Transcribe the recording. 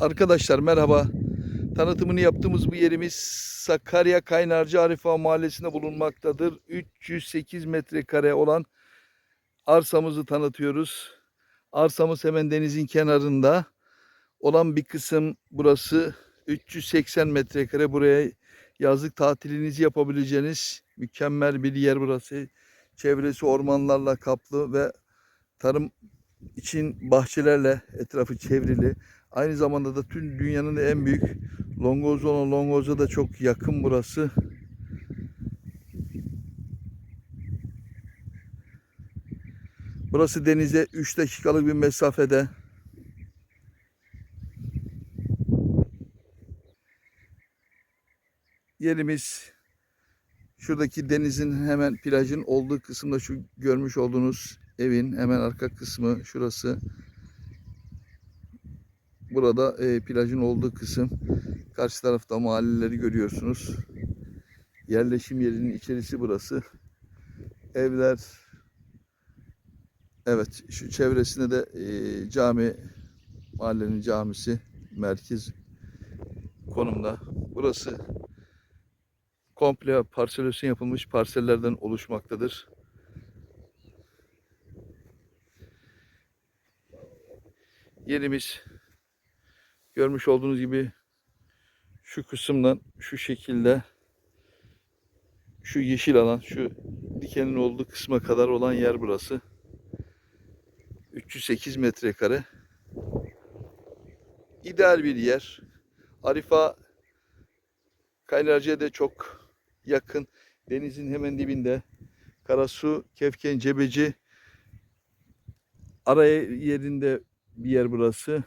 Arkadaşlar merhaba. Tanıtımını yaptığımız bu yerimiz Sakarya Kaynarca Arifa Mahallesi'nde bulunmaktadır. 308 metrekare olan arsamızı tanıtıyoruz. Arsamız hemen denizin kenarında olan bir kısım burası 380 metrekare. Buraya yazlık tatilinizi yapabileceğiniz mükemmel bir yer burası. Çevresi ormanlarla kaplı ve tarım için bahçelerle etrafı çevrili. Aynı zamanda da tüm dünyanın en büyük longoz olan longoza da çok yakın burası. Burası denize 3 dakikalık bir mesafede. Yerimiz şuradaki denizin hemen plajın olduğu kısımda şu görmüş olduğunuz evin hemen arka kısmı şurası. Burada e, plajın olduğu kısım. Karşı tarafta mahalleleri görüyorsunuz. Yerleşim yerinin içerisi burası. Evler. Evet şu çevresinde de e, cami mahallenin camisi merkez konumda. Burası komple parselösün yapılmış parsellerden oluşmaktadır. Yerimiz görmüş olduğunuz gibi şu kısımdan şu şekilde şu yeşil alan şu dikenin olduğu kısma kadar olan yer burası. 308 metrekare. İdeal bir yer. Arifa Kaynarca'ya da çok yakın. Denizin hemen dibinde. Karasu, Kefken, Cebeci araya yerinde bir yer burası.